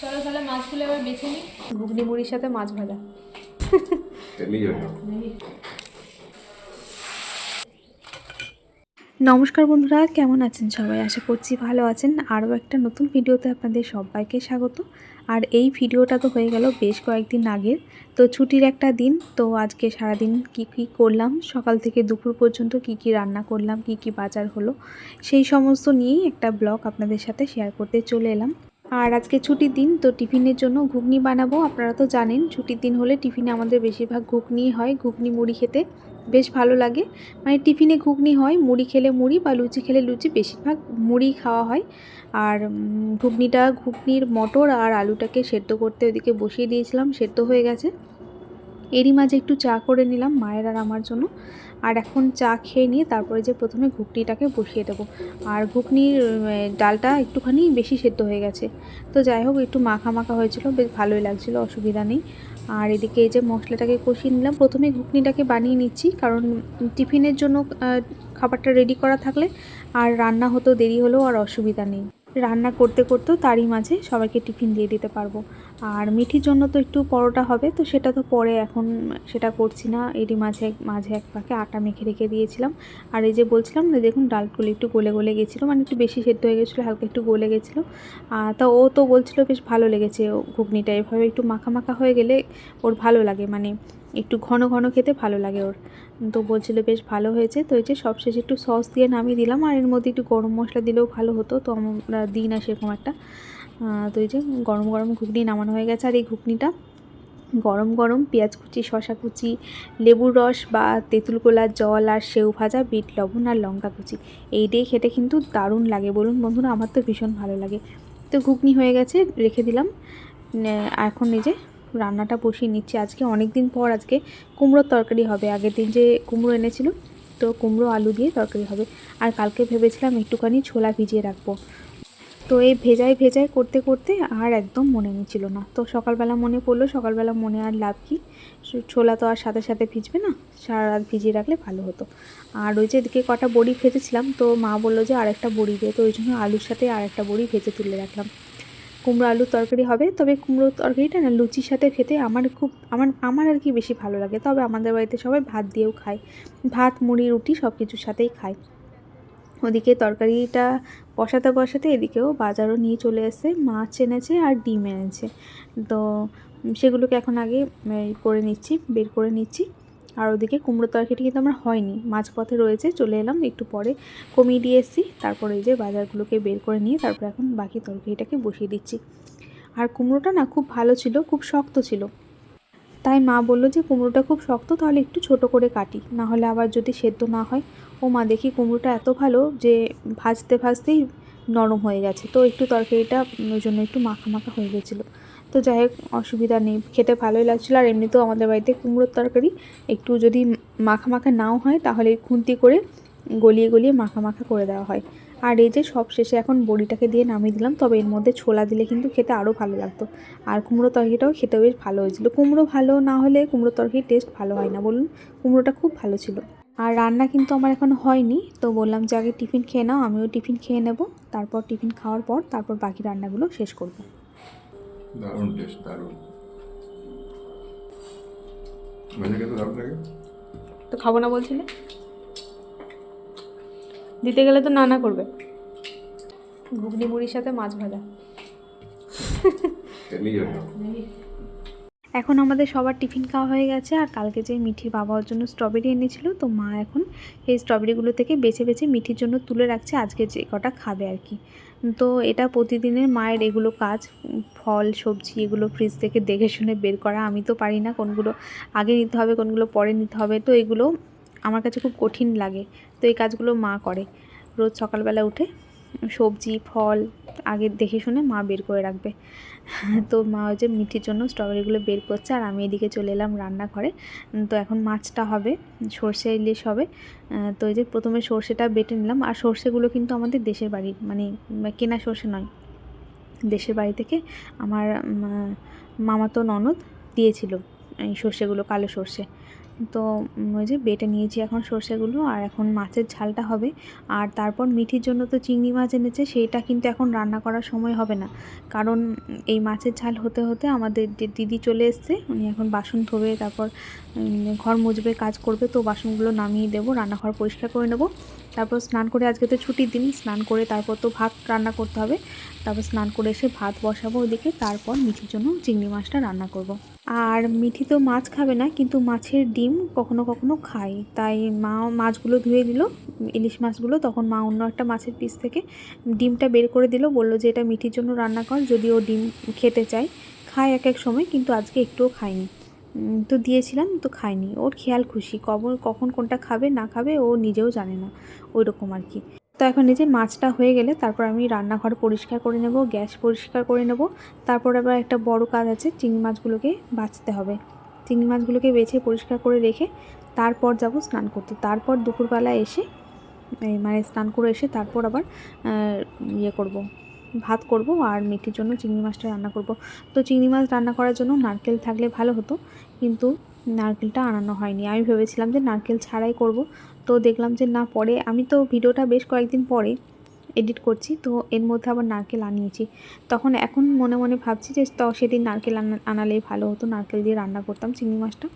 চলো তাহলে মাছগুলো এবার বেছে নিই। ঘুগনি মুড়ির সাথে মাছ ভাজা। নমস্কার বন্ধুরা কেমন আছেন সবাই? আশা করছি ভালো আছেন। আরও একটা নতুন ভিডিওতে আপনাদের সবাইকে স্বাগত। আর এই ভিডিওটা তো হয়ে গেল বেশ কয়েকদিন আগের। তো ছুটির একটা দিন তো আজকে সারাদিন কি কি করলাম সকাল থেকে দুপুর পর্যন্ত কি কি রান্না করলাম কি কি বাজার হলো সেই সমস্ত নিয়েই একটা ব্লগ আপনাদের সাথে শেয়ার করতে চলে এলাম। আর আজকে ছুটির দিন, তো টিফিনের জন্য ঘুগনি বানাবো। আপনারা তো জানেন, ছুটির দিন হলে টিফিনে আমাদের বেশিরভাগ ঘুগনি হয়, ঘুগনি মুড়ি খেতে। বেশ ভালো লাগে। মানে টিফিনে ঘুগনি হয়, মুড়ি খেলে মুড়ি বা লুচি খেলে লুচি, বেশিরভাগ মুড়ি খাওয়া হয়। আর ঘুগনিটা, ঘুগনির মটর আর আলুটাকে সেদ্ধ করতে ওদিকে বসিয়ে দিয়েছিলাম, সেদ্ধ হয়ে গেছে। এরই মাঝে একটু চা করে নিলাম মায়ের আর আমার জন্য। আর এখন চা খেয়ে নিয়ে তারপরে যে প্রথমে ঘুগনিটাকে বসিয়ে দেবো। আর ঘুগনির ডালটা একটুখানি বেশি সেদ্ধ হয়ে গেছে। তো যাই হোক, একটু মাখা মাখা হয়েছিল, বেশ ভালোই লাগছিল, অসুবিধা নেই। আর এদিকে এই যে মশলাটাকে কষিয়ে নিলাম, প্রথমে ঘুগনিটাকে বানিয়ে নিচ্ছি, কারণ টিফিনের জন্য খাবারটা রেডি করা থাকলে আর রান্না হতো দেরি হলেও আর অসুবিধা নেই। রান্না করতে করতেও তারই মাঝে সবাইকে টিফিন দিয়ে দিতে পারব। আর মিঠির জন্য তো একটু পরোটা হবে, তো সেটা তো পরে এখন সেটা করছি না। এরই মাঝে মাঝে এক পাকে আটা মেখে রেখে দিয়েছিলাম। আর এই যে বলছিলাম না, দেখুন ডালগুলো একটু গলে গলে গেছিল মানে একটু বেশি সেদ্ধ হয়ে গেছিল, হালকা একটু গলে গেছিল। তা ও তো বলছিল বেশ ভালো লেগেছে ও ঘুগনিটা। এভাবে একটু মাখা মাখা হয়ে গেলে ওর ভালো লাগে মানে একটু ঘন ঘন খেতে ভালো লাগে ওর। তো বলছিল বেশ ভালো হয়েছে, তো এই যে সবশেষে একটু সস দিয়ে নামিয়ে দিলাম, আর এর মধ্যে একটু গরম মশলা দিলেও ভালো হতো, তো আমরা দিই না সেরকম একটা। তো এই যে গরম গরম ঘুগনি নামানো হয়ে গেছে আর এই ঘুগনিটা গরম গরম পেঁয়াজ কুচি শশা কুচি, লেবুর রস বা তেঁতুল গোলার জল আর সেউ ভাজা, বিট, লবণ আর লঙ্কা কুচি। এই দিয়ে খেতে কিন্তু দারুণ লাগে বলুন বন্ধুরা, আমার তো ভীষণ ভালো লাগে। তো ঘুগনি হয়ে গেছে, রেখে দিলাম। এখন যে রান্নাটা বসিয়ে নিচ্ছি। আজকে অনেক দিন পর আজকে কুমড়োর তরকারি হবে। আগের দিন যে কুমড়ো এনেছিল, তো কুমড়ো আলু দিয়ে তরকারি হবে। আর কালকে ভেবেছিলাম একটুখানি ছোলা ভিজিয়ে রাখব। তো এই ভেজাই ভেজাই করতে করতে আর একদম মনে নিচ্ছিল না। তো সকালবেলা মনে পড়ল, সকালবেলা মনে আর লাভ কি? ছোলা তো আর সাথে সাথে ভিজবে না? সারা রাত ভিজিয়ে রাখলে ভালো হতো। আর ওই যে এদিকে কটা বড়ি ভেজেছিলাম, তো মা বলল যে আরেকটা বড়ি দে, তো ওই জন্য আলুর সাথে আরেকটা বড়ি ভেজে তুলে রাখলাম। কুমড়ো আলুর তরকারি হবে, তবে কুমড়ো তরকারিটা না লুচির সাথে খেতে আমার খুব, আমার আমার আর কি বেশি ভালো লাগে। তবে আমাদের বাড়িতে সবাই ভাত দিয়েও খায়। ভাত, মুড়ি, রুটি সব কিছুর সাথেই খায়। ওদিকে তরকারিটা বসাতে বসাতে এদিকেও বাজারও নিয়ে চলে এসেছে মাছ এনেছে আর ডিম এনেছে। তো সেগুলোকে এখন আগে করে নিচ্ছি, বের করে নিচ্ছি। আর ওদিকে কুমড়ো তরকারিটি কিন্তু আমার হয়নি, মাঝপথে রয়েছে, চলে এলাম, একটু পরে কমিয়ে দিয়ে এসেছি। তারপরে এই যে বাজারগুলোকে বের করে নিয়ে তারপর এখন বাকি তরকারিটাকে বসিয়ে দিচ্ছি। আর কুমড়োটা না খুব ভালো ছিল, খুব শক্ত ছিল। তাই মা বলল যে কুমড়োটা খুব শক্ত, তাহলে একটু ছোট করে কাটি। না হলে আবার যদি সেদ্ধ না হয়, ও মা দেখি কুমড়োটা এত ভালো যে ভাজতে ভাজতেই নরম হয়ে গেছে। তো একটু তরকারিটা ওই জন্য একটু মাখা মাখা হয়ে গেছিল। তো যাই হোক, অসুবিধা নেই, খেতে ভালোই লাগছিল। আর এমনিতেও আমাদের বাড়িতে কুমড়োর তরকারি একটু যদি মাখা মাখা নাও হয়, তাহলে খুন্তি করে গলিয়ে গলিয়ে মাখা মাখা করে দেওয়া হয়। আর এই যে সব শেষে এখন বড়িটাকে দিয়ে নামিয়ে দিলাম তবে এর মধ্যে ছোলা দিলে কিন্তু খেতে আরও ভালো লাগতো। আর কুমড়ো তরকারিটাও খেতে বেশ ভালো হয়েছিল। কুমড়ো ভালো না হলে কুমড়ো তরকারির টেস্ট ভালো হয় না বলুন। কুমড়োটা খুব ভালো ছিল। আর রান্না কিন্তু আমার এখন হয়নি তো বললাম যে আগে টিফিন খেয়ে নাও আমিও টিফিন খেয়ে নেব। তারপর টিফিন খাওয়ার পর তারপর বাকি রান্নাগুলো শেষ করব। দারুণ টেস্ট দারুণ। মানে খেতে দারুণ লাগে তো খাব না বলছিলে? দিতে গেলে তো না না করবে। ঘুগনি মুড়ির সাথে মাছ ভাজা। এখন আমাদের সবার টিফিন খাওয়া হয়ে গেছে আর কালকে যে মিঠির বাবা ওর জন্য স্ট্রবেরি এনেছিল তো মা এখন এই স্ট্রবেরিগুলো থেকে বেছে বেছে মিঠির জন্য তুলে রাখছে আজকে যে কটা খাবে আর কি। তো এটা প্রতিদিনের মায়ের এগুলো কাজ ফল সবজি এগুলো ফ্রিজ থেকে দেখে শুনে বের করা আমি তো পারি না কোনগুলো আগে নিতে হবে কোনগুলো পরে নিতে হবে তো এগুলো আমার কাছে খুব কঠিন লাগে। তো এই কাজগুলো মা করে। রোজ সকালবেলা উঠে সবজি, ফল আগে দেখে শুনে মা বের করে রাখবে। তো মা ওই যে মিঠির জন্য স্ট্রবেরিগুলো বের করছে আর আমি এদিকে চলে এলাম রান্নাঘরে। তো এখন মাছটা হবে, সর্ষে ইলিশ হবে। তো এই যে প্রথমে সর্ষেটা বেটে নিলাম। আর সর্ষেগুলো কিন্তু আমাদের দেশের বাড়ির মানে কেনা সর্ষে নয়। দেশের বাড়ি থেকে আমার মামাতো ননদ দিয়েছিল এই সর্ষেগুলো, কালো সর্ষে। তো ওই যে বেটে নিয়েছি এখন সর্ষেগুলো আর এখন মাছের ঝালটা হবে। আর তারপর মিঠির জন্য তো চিংড়ি মাছ এনেছে, সেইটা কিন্তু এখন রান্না করার সময় হবে না। কারণ, এই মাছের ঝাল হতে হতে আমাদের যে দিদি চলে এসছে, উনি এখন বাসন ধোবে, তারপর ঘর মুছবে, কাজ করবে, তো বাসনগুলো নামিয়ে দেবো, রান্নাঘর পরিষ্কার করে নেব। তারপর স্নান করে, আজকে তো ছুটির দিন স্নান করে তারপর তো ভাত রান্না করতে হবে। তারপর স্নান করে এসে ভাত বসাবো ওদিকে, তারপর মিঠির জন্য চিংড়ি মাছটা রান্না করব। আর মিঠি তো মাছ খাবে না, কিন্তু মাছের ডিম কখনো কখনো খায়। তাই মা মাছগুলো ধুয়ে দিল, ইলিশ মাছগুলো, তখন মা অন্য একটা মাছের পিস থেকে ডিমটা বের করে দিল, বলল যে এটা মিঠির জন্য রান্না কর, যদি ও ডিম খেতে চায়। খায় এক এক সময়, কিন্তু আজকে একটুও খায়নি। তো দিয়েছিলাম, তো খায়নি ওর খেয়াল খুশি কখন কখন কোনটা খাবে, না খাবে, ও নিজেও জানে না ওই রকম আর কি। তো এখন এই যে মাছটা হয়ে গেলে, তারপর আমি রান্নাঘর পরিষ্কার করে নেব, গ্যাস পরিষ্কার করে নেব। তারপর আবার একটা বড় কাজ আছে, চিংড়ি মাছগুলোকে বাছতে হবে। চিংড়ি মাছগুলোকে বেছে পরিষ্কার করে রেখে তারপর যাব স্নান করতে। তারপর দুপুরবেলা এসে মানে স্নান করে এসে তারপর আবার ইয়ে করব। ভাত করব আর মিঠির জন্য চিংড়ি মাছটা রান্না করব। তো চিংড়ি মাছ রান্না করার জন্য নারকেল থাকলে ভালো হতো, কিন্তু নারকেলটা আনানো হয়নি। আমি ভেবেছিলাম যে নারকেল ছাড়াই করব, তো দেখলাম যে না, পরে আমি তো ভিডিওটা বেশ কয়েকদিন পরে এডিট করছি, তো এর মধ্যে আবার নারকেল আনিয়েছি। তখন এখন মনে মনে ভাবছি যে তো, সেদিন নারকেল আনা- আনালেই ভালো হতো, নারকেল দিয়ে রান্না করতাম চিংড়ি মাছটা।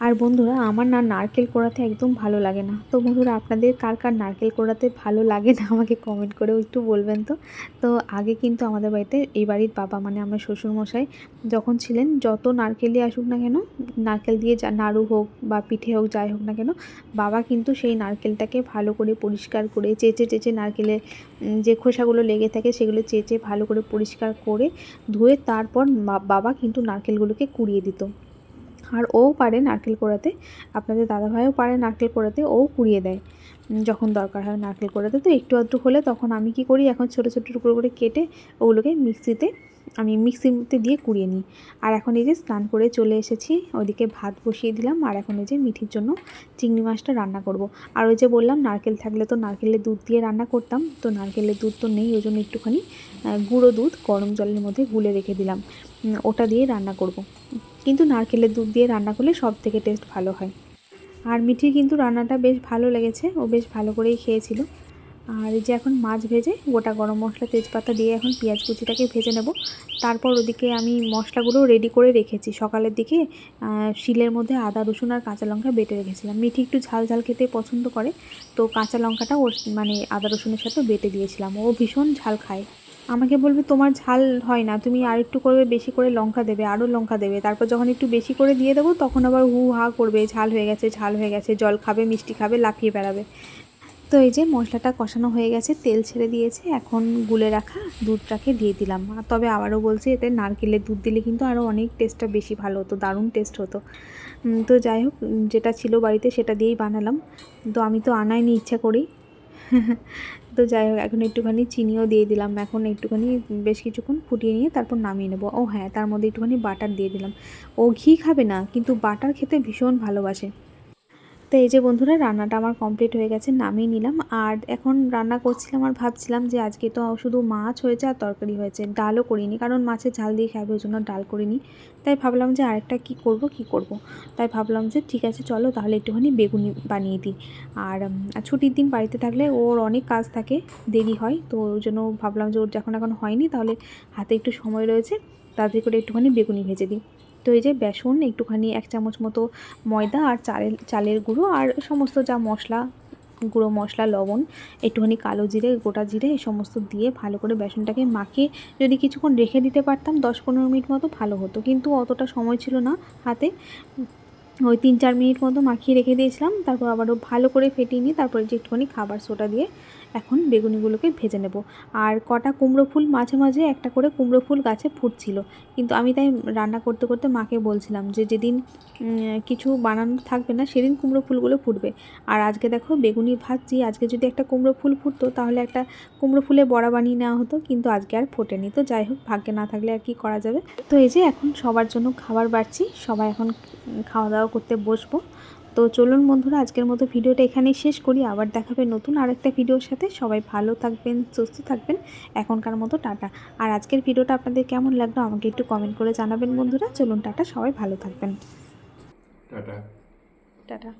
আর বন্ধুরা, আমার না নারকেল কোড়াতে একদম ভালো লাগে না। তো বন্ধুরা, আপনাদের কার কার নারকেল কোড়াতে ভালো লাগে না? আমাকে কমেন্ট করেও একটু বলবেন তো। তো আগে কিন্তু আমাদের বাড়িতে, এই বাড়ির বাবা মানে আমার শ্বশুরমশাই যখন ছিলেন, যত নারকেলই আসুক না কেন, নারকেল দিয়ে যা, নাড়ু হোক বা পিঠে হোক, যাই হোক না কেন, বাবা কিন্তু সেই নারকেলটাকে ভালো করে পরিষ্কার করে, চেঁচে চেঁচে নারকেলের যে খোসাগুলো লেগে থাকে সেগুলো চেঁচে ভালো করে পরিষ্কার করে ধুয়ে তারপর বাবা কিন্তু নারকেলগুলোকে কুড়িয়ে দিত। আর ও পারে নারকেল কোড়াতে। আপনাদের দাদাভাইও পারে নারকেল কোড়াতে, ও কুড়িয়ে দেয়। যখন দরকার হয় নারকেল কোড়াতে। তো একটু আধটু হলে তখন আমি কি করি, এখন ছোটো ছোটো টুকরো করে কেটে ওগুলোকে মিক্সিতে, আমি মিক্সিতে দিয়ে কুড়িয়ে নিই। আর এখন এই যে স্নান করে চলে এসেছি, ওদিকে ভাত বসিয়ে দিলাম। আর এখন এই যে মিঠির জন্য চিংড়ি মাছটা রান্না করব। আর ওই যে বললাম, নারকেল থাকলে তো নারকেলের দুধ দিয়ে রান্না করতাম। তো নারকেলের দুধ তো নেই ওই জন্য একটুখানি গুঁড়ো দুধ গরম জলের মধ্যে গুলে রেখে দিলাম। ওটা দিয়ে রান্না করব। কিন্তু নারকেলের দুধ দিয়ে রান্না করলে সব থেকে টেস্ট ভালো হয়। আর মিঠির কিন্তু রান্নাটা বেশ ভালো লেগেছে, ও বেশ ভালো করেই খেয়েছিল। আর যে এখন মাছ ভেজে গোটা গরম মশলা তেজপাতা দিয়ে এখন পেঁয়াজ কুচিটাকে ভেজে নেব। তারপর ওদিকে আমি মশলাগুলো রেডি করে রেখেছি। সকালের দিকে শিলের মধ্যে আদা, রসুন আর কাঁচা লঙ্কা বেটে রেখেছিলাম। মিঠি একটু ঝাল ঝাল খেতে পছন্দ করে, তো কাঁচা লঙ্কাটা ওর মানে আদা, রসুনের সাথে বেটে দিয়েছিলাম। ও ভীষণ ঝাল খায়। আমাকে বলবে তোমার ঝাল হয় না, তুমি আর একটু করবে বেশি করে লঙ্কা দেবে, আরও লঙ্কা দেবে। তারপর যখন একটু বেশি করে দিয়ে দেবো, তখন আবার হু হা করবে, ঝাল হয়ে গেছে, ঝাল হয়ে গেছে, জল খাবে, মিষ্টি খাবে, লাফিয়ে বেড়াবে। তো এই যে মশলাটা কষানো হয়ে গেছে, তেল ছেড়ে দিয়েছে, এখন গুলে রাখা দুধটাকে দিয়ে দিলাম। তবে আবারও বলছি, এতে নারকেলের দুধ দিলে কিন্তু আরও অনেক টেস্টটা বেশি ভালো হতো, দারুণ টেস্ট হতো। তো যাই হোক যেটা ছিল বাড়িতে সেটা দিয়েই বানালাম। তো আমি তো আনাইনি, ইচ্ছা করেই। তো যাই হোক, এখন একটুখানি চিনিও দিয়ে দিলাম। এখন একটুখানি বেশ কিছুক্ষণ ফুটিয়ে নিয়ে তারপর নামিয়ে নেব। ও হ্যাঁ তার মধ্যে একটুখানি বাটার দিয়ে দিলাম। ও ঘি খাবে না, কিন্তু বাটার খেতে ভীষণ ভালোবাসে। তো এই যে বন্ধুরা, রান্নাটা আমার কমপ্লিট হয়ে গেছে, নামিয়ে নিলাম। আর এখন রান্না করছিলাম আর ভাবছিলাম যে আজকে তো শুধু মাছ হয়েছে আর তরকারি হয়েছে। ডালও করিনি, কারণ মাছের ঝাল দিয়ে খাবে ওই জন্য ডাল করিনি। তাই ভাবলাম যে আরেকটা কি করব কি করব? তাই ভাবলাম যে ঠিক আছে, চলো তাহলে একটুখানি বেগুনি বানিয়ে দিই। আর ছুটির দিন বাড়িতে থাকলে ওর অনেক কাজ থাকে, দেরি হয়। তো ওই জন্য ভাবলাম যে ওর যখন এখন হয়নি, তাহলে হাতে একটু সময় রয়েছে, তাড়াতাড়ি করে একটুখানি বেগুনি ভেজে দিই। তো এই যে বেসন, একটুখানি এক চামচ মতো ময়দা আর চালের চালের গুঁড়ো আর সমস্ত যা মশলা, গুঁড়ো মশলা, লবণ, একটুখানি কালো জিরে, গোটা জিরে, এই সমস্ত দিয়ে ভালো করে বেসনটাকে মাখিয়ে যদি কিছুক্ষণ রেখে দিতে পারতাম দশ পনেরো মিনিট মতো ভালো হতো। কিন্তু অতটা সময় ছিল না হাতে। ওই তিন চার মিনিট মতো মাখিয়ে রেখে দিয়েছিলাম। তারপর আবারও ভালো করে ফেটিয়ে নিয়ে তারপরে যে একটুখানি খাবার সোটা দিয়ে এখন বেগুনিগুলোকে ভেজে নেব। আর কটা কুমড়ো ফুল মাঝে মাঝে একটা করে কুমড়ো ফুল গাছে ফুটছিল। কিন্তু আমি তাই রান্না করতে করতে মাকে বলছিলাম যে যেদিন কিছু বানানো থাকবে না সেদিন কুমড়ো ফুলগুলো ফুটবে। আর আজকে দেখো বেগুনি ভাজছি। আজকে যদি একটা কুমড়ো ফুল ফুটতো তাহলে একটা কুমড়ো ফুলে বড়া বানিয়ে নেওয়া হতো। কিন্তু আজকে আর ফোটেনি। তো যাই হোক, ভাগ্যে না থাকলে আর কি করা যাবে? তো এই যে এখন সবার জন্য খাবার বাড়ছি। সবাই এখন খাওয়া দাওয়া করতে বসবো। তো চলুন বন্ধুরা আজকের মতো ভিডিওটা এখানেই শেষ করি। আবার দেখাবে নতুন আরেকটা ভিডিওর সাথে। সবাই ভালো থাকবেন সুস্থ থাকবেন। এখনকার মতো টাটা। আর আজকের ভিডিওটা আপনাদের কেমন লাগল আমাকে একটু কমেন্ট করে জানাবেন বন্ধুরা। চলুন টাটা সবাই ভালো থাকবেন। টাটা। টাটা।